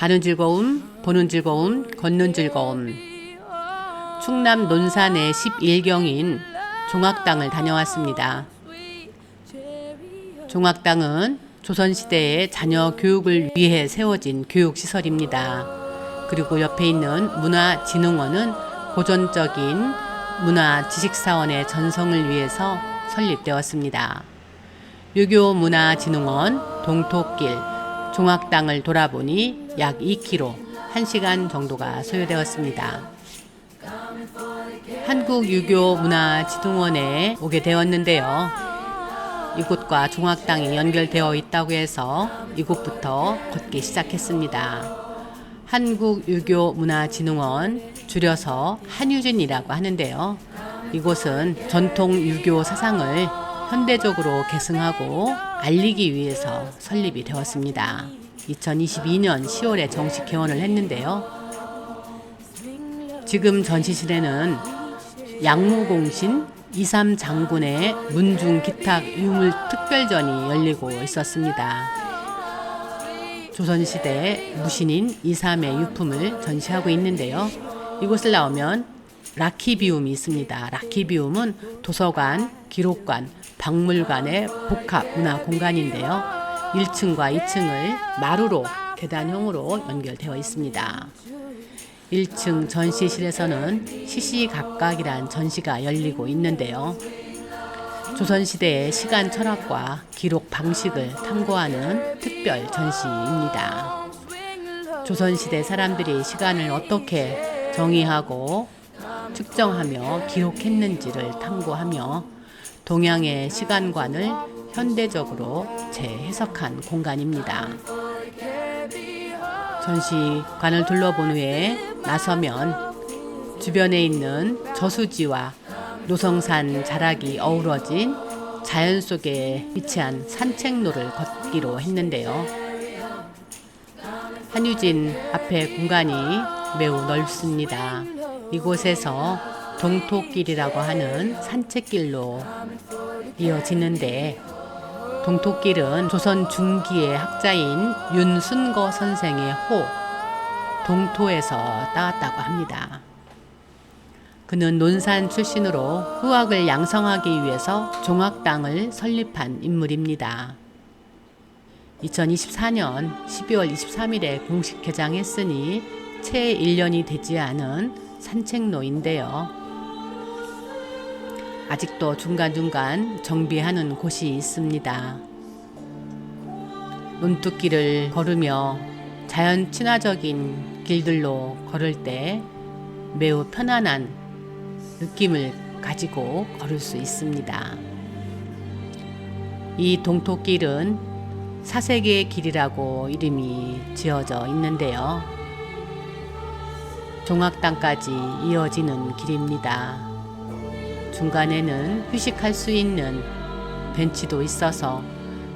가는 즐거움, 보는 즐거움, 걷는 즐거움. 충남 논산의 11경인 종학당을 다녀왔습니다. 종학당은 조선시대의 자녀 교육을 위해 세워진 교육시설입니다. 그리고 옆에 있는 문화진흥원은 고전적인 문화 지식사원의 전성을 위해서 설립되었습니다. 유교문화진흥원 동토길 종학당을 돌아보니 약 2km, 1시간 정도가 소요되었습니다. 한국유교문화지능원에 오게 되었는데요. 이곳과 종학당이 연결되어 있다고 해서 이곳부터 걷기 시작했습니다. 한국유교문화진흥원 줄여서 한유진이라고 하는데요. 이곳은 전통 유교 사상을 현대적으로 계승하고 알리기 위해서 설립이 되었습니다. 2022년 10월에 정식 개원을 했는데요. 지금 전시실에는 양무공신 이삼 장군의 문중 기탁 유물 특별전이 열리고 있었습니다. 조선시대 무신인 이삼의 유품을 전시하고 있는데요. 이곳을 나오면 라키비움이 있습니다. 라키비움은 도서관, 기록관, 박물관의 복합 문화 공간인데요. 1층과 2층을 마루로 계단형으로 연결되어 있습니다. 1층 전시실에서는 시시각각이란 전시가 열리고 있는데요. 조선시대의 시간 철학과 기록 방식을 탐구하는 특별 전시입니다. 조선시대 사람들이 시간을 어떻게 정의하고 측정하며 기록했는지를 탐구하며 동양의 시간관을 현대적으로 재해석한 공간입니다. 전시관을 둘러본 후에 나서면 주변에 있는 저수지와 노성산 자락이 어우러진 자연 속에 위치한 산책로를 걷기로 했는데요. 한유진 앞에 공간이 매우 넓습니다. 이곳에서 동토길이라고 하는 산책길로 이어지는데 동토길은 조선 중기의 학자인 윤순거 선생의 호 동토에서 따왔다고 합니다. 그는 논산 출신으로 후학을 양성하기 위해서 종학당을 설립한 인물입니다. 2024년 12월 23일에 공식 개장했으니 채 1년이 되지 않은 산책로인데요. 아직도 중간중간 정비하는 곳이 있습니다. 논뚝길을 걸으며 자연 친화적인 길들로 걸을 때 매우 편안한 느낌을 가지고 걸을 수 있습니다. 이 동토길은 사색의 길이라고 이름이 지어져 있는데요. 종학당까지 이어지는 길입니다. 중간에는 휴식할 수 있는 벤치도 있어서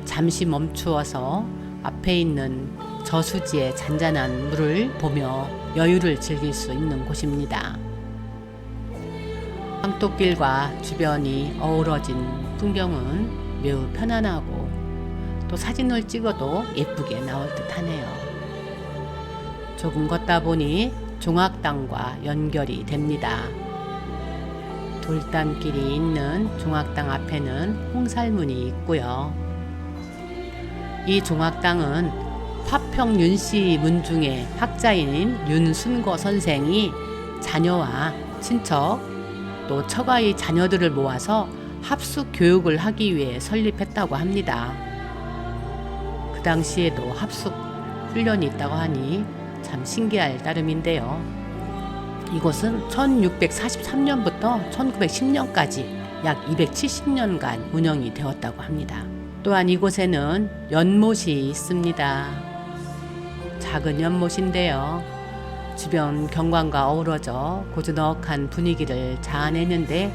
잠시 멈추어서 앞에 있는 저수지의 잔잔한 물을 보며 여유를 즐길 수 있는 곳입니다. 황토길과 주변이 어우러진 풍경은 매우 편안하고 또 사진을 찍어도 예쁘게 나올 듯 하네요. 조금 걷다 보니 종학당과 연결이 됩니다. 돌담길이 있는 종학당 앞에는 홍살문이 있고요. 이 종학당은 파평 윤씨 문중의 학자인 윤순거 선생이 자녀와 친척 또 처가의 자녀들을 모아서 합숙 교육을 하기 위해 설립했다고 합니다. 그 당시에도 합숙 훈련이 있다고 하니 참 신기할 따름인데요. 이곳은 1643년부터 1910년까지 약 270년간 운영이 되었다고 합니다. 또한 이곳에는 연못이 있습니다. 작은 연못인데요. 주변 경관과 어우러져 고즈넉한 분위기를 자아내는데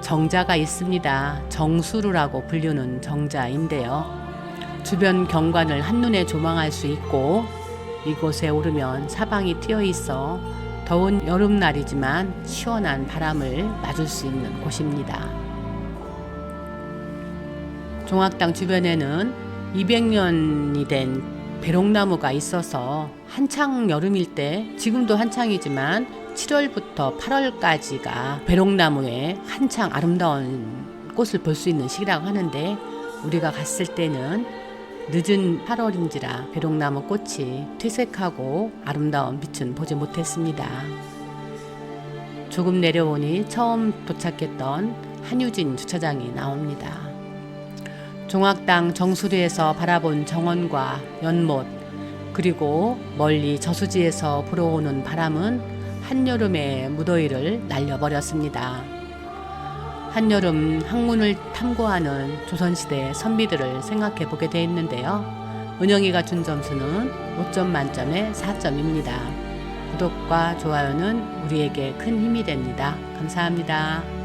정자가 있습니다. 정수루라고 불리는 정자인데요. 주변 경관을 한눈에 조망할 수 있고 이곳에 오르면 사방이 트여 있어 더운 여름날이지만 시원한 바람을 맞을 수 있는 곳입니다. 종학당 주변에는 200년이 된 배롱나무가 있어서 한창 여름일 때 지금도 한창이지만 7월부터 8월까지가 배롱나무의 한창 아름다운 꽃을 볼 수 있는 시기라고 하는데 우리가 갔을 때는 늦은 8월인지라 배롱나무 꽃이 퇴색하고 아름다운 빛은 보지 못했습니다. 조금 내려오니 처음 도착했던 한유진 주차장이 나옵니다. 종악당 정수리에서 바라본 정원과 연못 그리고 멀리 저수지에서 불어오는 바람은 한여름의 무더위를 날려버렸습니다. 한여름 학문을 탐구하는 조선시대 선비들을 생각해 보게 되었는데요. 은영이가 준 점수는 5점 만점에 4점입니다. 구독과 좋아요는 우리에게 큰 힘이 됩니다. 감사합니다.